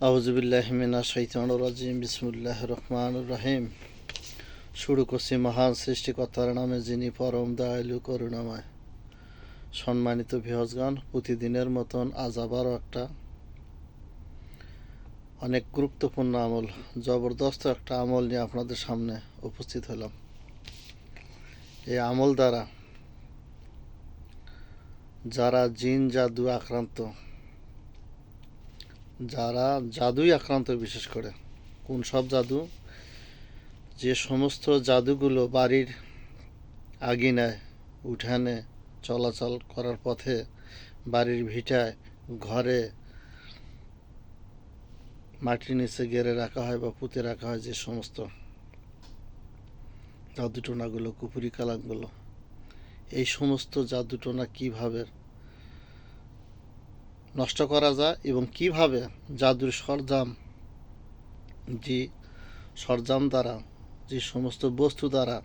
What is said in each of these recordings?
আউজবিল্লাহমিনা শৈতান রাজিম বিসমুল্লাহ রহমান রহিম। শুরু করছি মহান সৃষ্টিকর্তার নামে, যিনি পরম দয়ালু, করুণাময়। সম্মানিত ভিহজগণ প্রতিদিনের মতন আজ আবারও একটা অনেক গুরুত্বপূর্ণ আমল, জবরদস্ত একটা আমল নিয়ে আপনাদের সামনে উপস্থিত হলাম। এই আমল দ্বারা যারা জিন, জাদু আক্রান্ত যারা জাদুই আক্রান্ত বিশেষ করে, কোন সব জাদু? যে সমস্ত জাদুগুলো বাড়ির আগিনায়, উঠানে চলাচল করার পথে, বাড়ির ভিটায়, ঘরে মাটির নিচে গেড়ে রাখা হয় বা পুঁতে রাখা হয় যে সমস্ত জাদুটোনাগুলো, কুপুরি কালামগুলো এই সমস্ত জাদুটোনা কীভাবে নষ্ট করা যায় এবং কীভাবে জাদুর সরঞ্জাম, যে সরঞ্জাম দ্বারা, যে সমস্ত বস্তু দ্বারা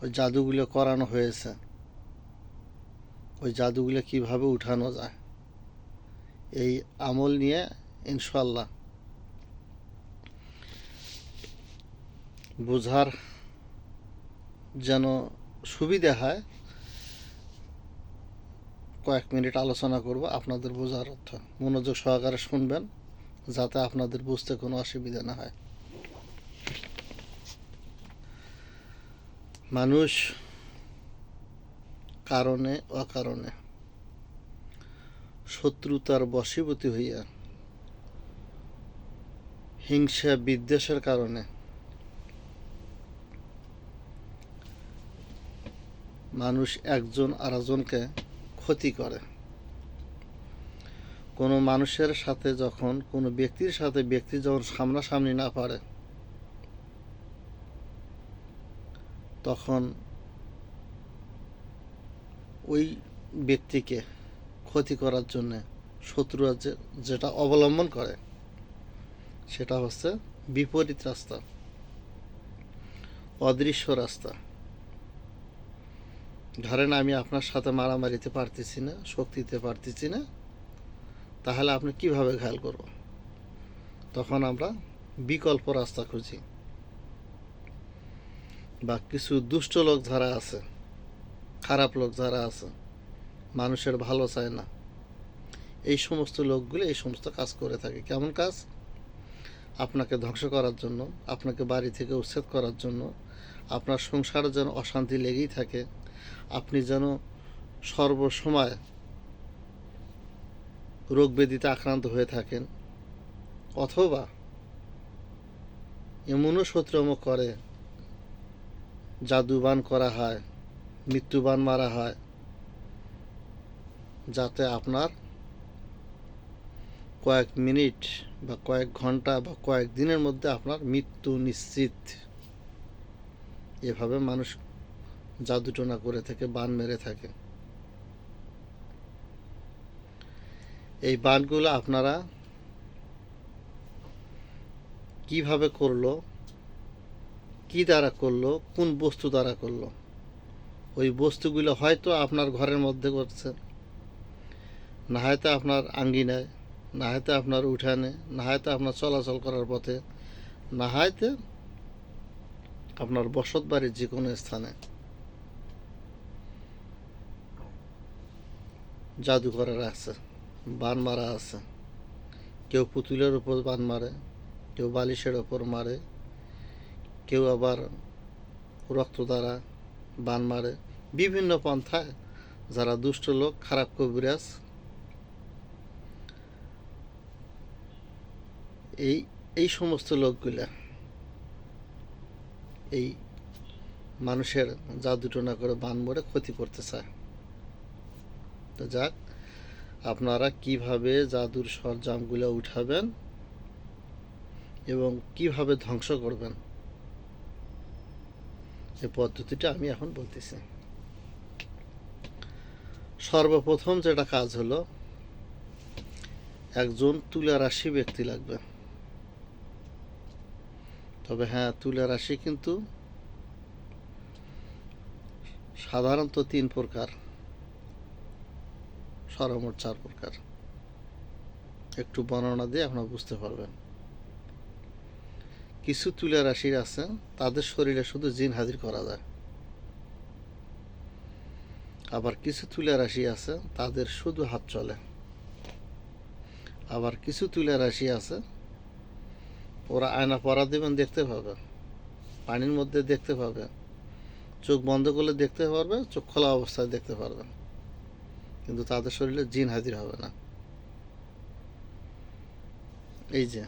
ওই জাদুগুলো করানো হয়েছে, ওই জাদুগুলো কীভাবে উঠানো যায়, এই আমল নিয়ে ইনশাল্লাহ বোঝার যেন সুবিধা হয় কয়েক মিনিট আলোচনা করব আপনাদের বোঝার অর্থ। মনোযোগ সহকারে শুনবেন, যাতে আপনাদের বুঝতে কোনো অসুবিধা না হয়। মানুষ কারণে অকারণে শত্রুতার বশীভূতি হইয়া হিংসা বিদ্বেষের কারণে মানুষ একজন আরেকজনকে ক্ষতি করে। কোনো মানুষের সাথে যখন, কোনো ব্যক্তির সাথে ব্যক্তি যখন সামনাসামনি না পারে, তখন ওই ব্যক্তিকে ক্ষতি করার জন্যে শত্রুরা যেটা অবলম্বন করে, সেটা হচ্ছে বিপরীত রাস্তা, অদৃশ্য রাস্তা। ধরেন আমি আপনার সাথে মারামারিতে পারতেছি না, শক্তিতে পারতেছি না, তাহলে আপনি কীভাবে ঘায়াল করব? তখন আমরা বিকল্প রাস্তা খুঁজি। বা কিছু দুষ্ট লোক যারা আছে, খারাপ লোক যারা আছে, মানুষের ভালো চায় না, এই সমস্ত লোকগুলো এই সমস্ত কাজ করে থাকে। কেমন কাজ? আপনাকে ধ্বংস করার জন্য, আপনাকে বাড়ি থেকে উচ্ছেদ করার জন্য, আপনার সংসারে যেন অশান্তি লেগেই থাকে আপনি যেন সর্বসময় রোগ ব্যাধিতে আক্রান্ত হয়ে থাকেন, অথবা এমনও শত্রুম করে, জাদুবান করা হয়, মৃত্যুবান মারা হয়, যাতে আপনার কয়েক মিনিট বা কয়েক ঘণ্টা বা কয়েক দিনের মধ্যে আপনার মৃত্যু নিশ্চিত। এভাবে মানুষ জাদুটোনা করে থাকে, বান মেরে থাকে। এই বানগুলো আপনারা কীভাবে করল, কি দ্বারা করল, কোন বস্তু দ্বারা করল, ওই বস্তুগুলো হয়তো আপনার ঘরের মধ্যে করছে। না হয়তো আপনার আঙ্গিনায়, না হয়তো আপনার উঠানে, না হয়তো আপনার চলাচল করার পথে, না হয়তো আপনার বসত বাড়ির যে কোনো স্থানে। জাদুঘরের আছে, বান মারা আছে। কেউ পুতুলের উপর বান মারে, কেউ বালিশের ওপর মারে, কেউ আবার রক্ত দ্বারা বান মারে। বিভিন্ন পন্থায় যারা দুষ্ট লোক, খারাপ কবিরাজ, এই এই সমস্ত লোকগুলা, এই মানুষের জাদুটনা করে বান মরে ক্ষতি করতে চায়। তো যাক। আপনারা কীভাবে জাদুর সরঞ্জামগুলো উঠাবেন এবং কীভাবে ধ্বংস করবেন? এই পদ্ধতিটা আমি এখন বলতেছি। সর্বপ্রথম যেটা কাজ হলো, একজন তুলা রাশি ব্যক্তি লাগবে। তবে হ্যাঁ তুলা রাশি কিন্তু সাধারণত তিন প্রকার। সর্বমোট চার প্রকার। একটু বর্ণনা দিয়ে আপনারা বুঝতে পারবেন। কিছু তুলা রাশির আছে, তাদের শরীরে শুধু জিন হাজির করা যায়। আবার কিছু তুলা রাশি আছে, তাদের শুধু হাত চলে। আবার কিছু তুলা রাশি আছে, ওরা আয়না পরা দেবেন দেখতে পাবে, পানির মধ্যে দেখতে পাবে, চোখ বন্ধ করলে দেখতে পারবে, চোখ খোলা অবস্থায় দেখতে পারবে। কিন্তু তাদের শরীরে জিন হাজির হবে না। এই যে।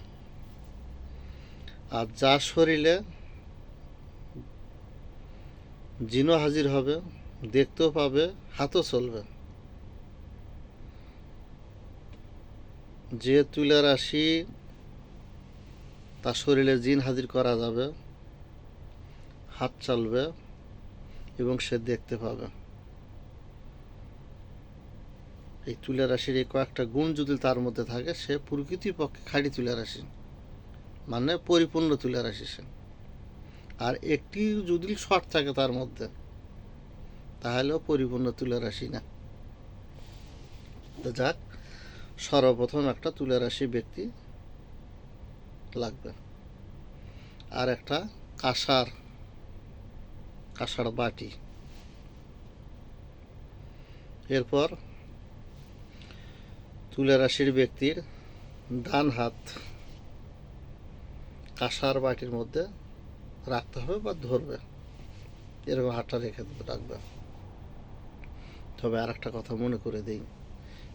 আর যার শরীরে জিনও হাজির হবে, দেখতেও পাবে, হাতও চলবে। যে তুলা রাশি তার শরীরে জিন হাজির করা যাবে, হাত চালবে এবং সে দেখতে পাবে। এই তুলা রাশির এই কয়েকটা গুণ যদি তার মধ্যে থাকে, সে প্রকৃতির পক্ষে খাঁটি তুলা রাশি। মানে পরিপূর্ণ তুলা রাশি সে। আর একটি যদি শর্ট থাকে তার মধ্যে, তাহলেও পরিপূর্ণ তুলা রাশি না। তো যাক, সর্বপ্রথম একটা তুলা রাশি ব্যক্তি লাগবে। আর একটা কাঁসার কাঁসার বাটি। এরপর তুলা রাশির ব্যক্তির ডান হাত কাঁসার বাটির মধ্যে রাখতে হবে বা ধরবে। এরকম হাতটা রেখে রাখবে। তবে আর একটা কথা মনে করে দিই,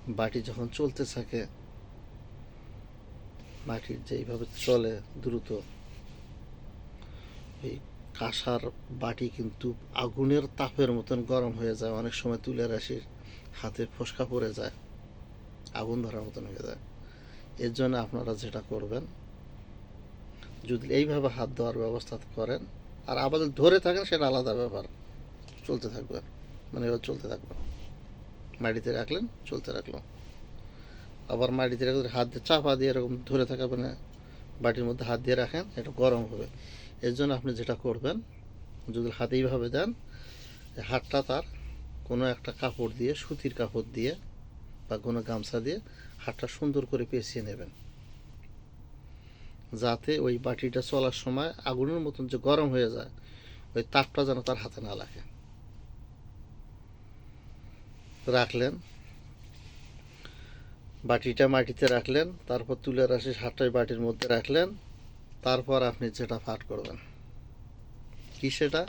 বাটি যখন চলতে থাকে বাটির যেইভাবে চলে দ্রুত, এই কাঁসার বাটি কিন্তু আগুনের তাপের মতন গরম হয়ে যায়। অনেক সময় তুলে রাশির হাতে ফসকা পড়ে যায়। আগুন ধরার মতন হয়ে যায়। এর জন্য আপনারা যেটা করবেন, যদি এইভাবে হাত ধোয়ার ব্যবস্থা করেন, আর যদি ধরে থাকেন সেটা আলাদা ব্যাপার। চলতে থাকবে মানে এবার চলতে থাকবে। মাটিতে রাখলেন, চলতে রাখল। আবার মাটিতে রাখলে হাত দিয়ে চাপা দিয়ে এরকম ধরে থাকা মানে বাটির মধ্যে হাত দিয়ে রাখেন, এটা গরম হবে। এর জন্য আপনি যেটা করবেন, যদি হাতে এইভাবে দেন, হাতটা তার কোনো একটা কাপড় দিয়ে, সুতির কাপড় দিয়ে বা কোনো গামছা দিয়ে হাতটা সুন্দর করে পেঁচিয়ে নেবেন। যাতে ওই বাটিটা চলার সময় আগুনের মতন যে গরম হয়ে যায়, ওই তাপটা যেন তার হাতে না লাগে। রাখলেন। বাটিটা মাটিতে রাখলেন, তারপর তুলে রাশি হাতটাই বাটির মধ্যে রাখলেন, তারপর আপনি যেটা ফাট করবেন। কি সেটা?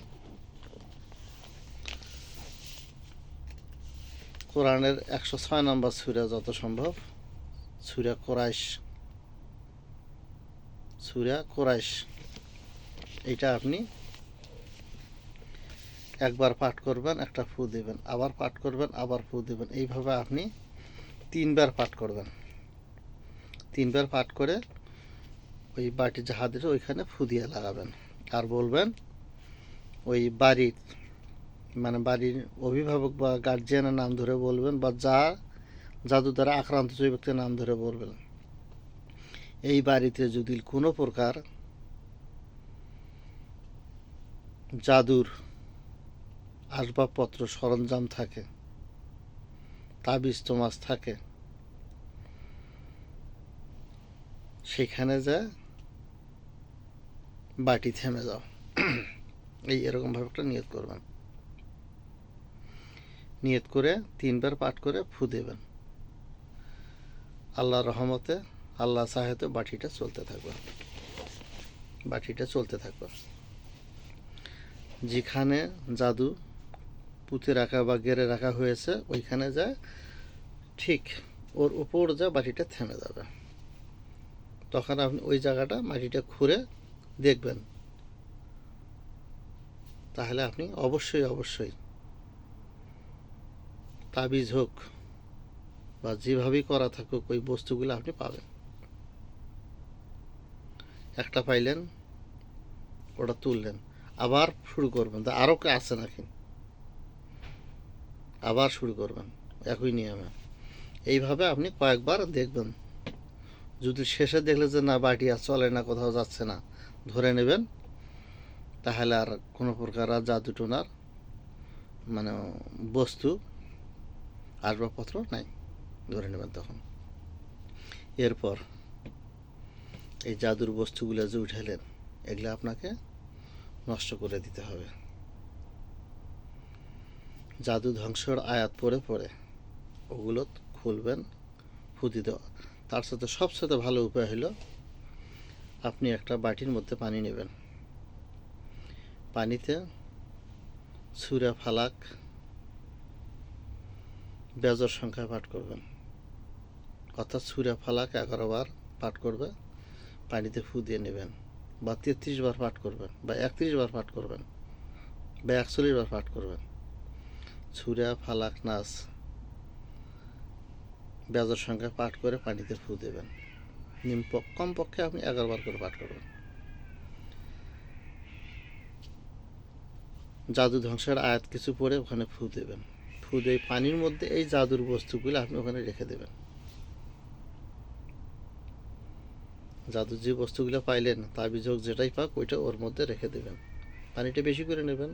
কোরআনের একশো ছয় নম্বর সুরা যত সম্ভব, সুরা কোরাইশ সুরা কোরাইশ এটা আপনি একবার পাঠ করবেন, একটা ফু দেবেন, আবার পাঠ করবেন, আবার ফু দেবেন। এইভাবে আপনি তিনবার পাঠ করবেন। তিনবার পাঠ করে ওই বাটি জাহাজের ওইখানে ফু দিয়ে লাগাবেন। আর বলবেন, ওই বাড়ির মানে বাড়ির অভিভাবক বা গার্জিয়ানের নাম ধরে বলবেন বা যা জাদু দ্বারা আক্রান্ত যে ব্যক্তির নাম ধরে বলবেন। এই বাড়িতে যদি কোনো প্রকার জাদুর আসবাবপত্র, সরঞ্জাম থাকে, তাবিজ, তোমাজ থাকে, সেখানে যা বাটি থেমে যাও। এই এরকমভাবে একটা নিয়োগ করবেন। নিয়ত করে তিনবার পাঠ করে ফু দেবেন। আল্লাহ রহমতে আল্লাহ সাহেতে বাটিটা চলতে থাকবে। বাটিটা চলতে থাকবে। যেখানে জাদু পুঁতে রাখা বা গেড়ে রাখা হয়েছে, ওইখানে যা ঠিক ওর উপর যা বাটিটা থেমে যাবে। তখন আপনি ওই জায়গাটা মাটিটা খুঁড়ে দেখবেন। তাহলে আপনি অবশ্যই অবশ্যই তাবিজ হোক বা যেভাবেই করা থাকুক, ওই বস্তুগুলো আপনি পাবেন। একটা পাইলেন, ওটা তুললেন, আবার শুরু করবেন। তা আরও আছে নাকি? আবার শুরু করবেন, একই নিয়মে। এইভাবে আপনি কয়েকবার দেখবেন। যদি শেষে দেখলে যে না, বাটি আর চলে না, কোথাও যাচ্ছে না, ধরে নেবেন, তাহলে আর কোনো প্রকার আর জাদু টোনার মানে বস্তু আসবাবপত্র নাই, ধরে নেবেন তখন। এরপর এই জাদুর বস্তুগুলো যে উঠালেন এগুলো আপনাকে নষ্ট করে দিতে হবে। জাদু ধ্বংসের আয়াত পড়ে পড়ে ওগুলো খুলবেন, ফুদি দেওয়া। তার সাথে সবসাথে ভালো উপায় হলো আপনি একটা বাটির মধ্যে পানি নেবেন। পানিতে সুরা ফালাক বেজর সংখ্যায় পাঠ করবেন। অর্থাৎ সুরা ফালাক এগারো বার পাঠ করবে, পানিতে ফু দিয়ে নেবেন। বা তেত্রিশ বার পাঠ করবেন, বা একত্রিশ বার পাঠ করবেন, বা একচল্লিশ বার পাঠ করবেন। সুরা ফালাক নাচ বেজর সংখ্যা পাঠ করে পানিতে ফু দেবেন। নিম কমপক্ষে আপনি এগারো বার করে পাঠ করবেন। জাদু ধ্বংসের আয়াত কিছু পরে ওখানে ফু দেবেন। ফু পানির মধ্যে এই জাদুর বস্তুগুলো আপনি ওখানে রেখে দেবেন। জাদু যে বস্তুগুলো পাইলেন তাবিজোগ যেটাই পাক, ওইটা ওর মধ্যে রেখে দেবেন। পানিটা বেশি করে নেবেন।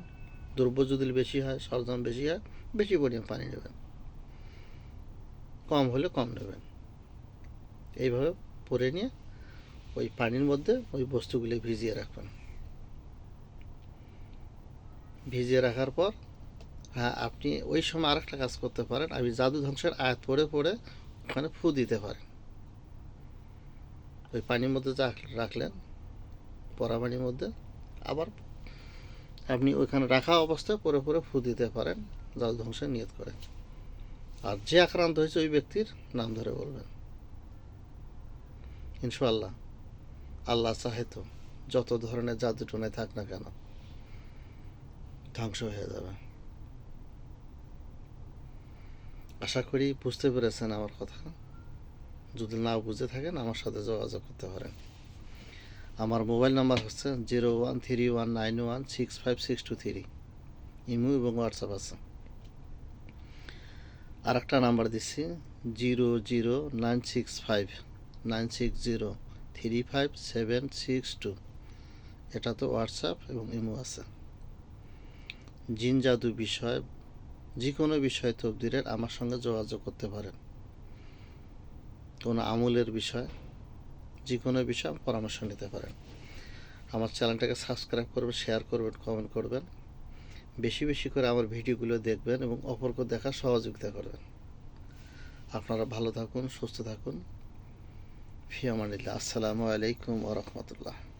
দ্রব্য যদি বেশি হয়, সরঞ্জাম বেশি হয়, বেশি পরিমাণ পানি নেবেন। কম হলে কম নেবেন। এইভাবে পরে নিয়ে ওই পানির মধ্যে ওই বস্তুগুলি ভিজিয়ে রাখবেন। ভিজিয়ে রাখার পর হ্যাঁ আপনি ওই সময় আরেকটা কাজ করতে পারেন। আমি জাদু ধ্বংসের আয়াত পড়ে পড়ে ওখানে ফু দিতে পারেন। ওই পানির মধ্যে যা রাখলেন পরা পানির মধ্যে, আবার আপনি ওইখানে রাখা অবস্থায় পরে পরে ফু দিতে পারেন, জাদু ধ্বংসের নিয়ত করে আর যে আক্রান্ত হয়েছে ওই ব্যক্তির নাম ধরে বলবেন। ইনশাল্লাহ আল্লাহ চাহে তো যত ধরনের জাদু টোনায় থাক না কেন, ধ্বংস হয়ে যাবে। আশা করি বুঝতে পেরেছেন আমার কথা। যদি না বুঝে থাকেন, আমার সাথে যোগাযোগ করতে পারেন। আমার মোবাইল নাম্বার হচ্ছে zero one three one nine one six five six two three. Imo এবং হোয়াটসঅ্যাপ আছে। আর একটা নাম্বার দিচ্ছি, zero zero nine six five, nine six zero three five seven six two. এটা তো হোয়াটসঅ্যাপ এবং ইমো আছে। জিন জাদু বিষয় যে কোনো বিষয় তবদিরের আমার সঙ্গে যোগাযোগ করতে পারেন। কোনো আমলের বিষয় যে কোনো বিষয়ে পরামর্শ নিতে পারেন। আমার চ্যানেলটাকে সাবস্ক্রাইব করবেন, শেয়ার করবেন, কমেন্ট করবেন। বেশি বেশি করে আমার ভিডিওগুলো দেখবেন এবং অপরকে দেখার সহযোগিতা করবেন। আপনারা ভালো থাকুন, সুস্থ থাকুন। ফিয়ামানিল্লা আসসালামু আলাইকুম ওরহমতুল্লাহ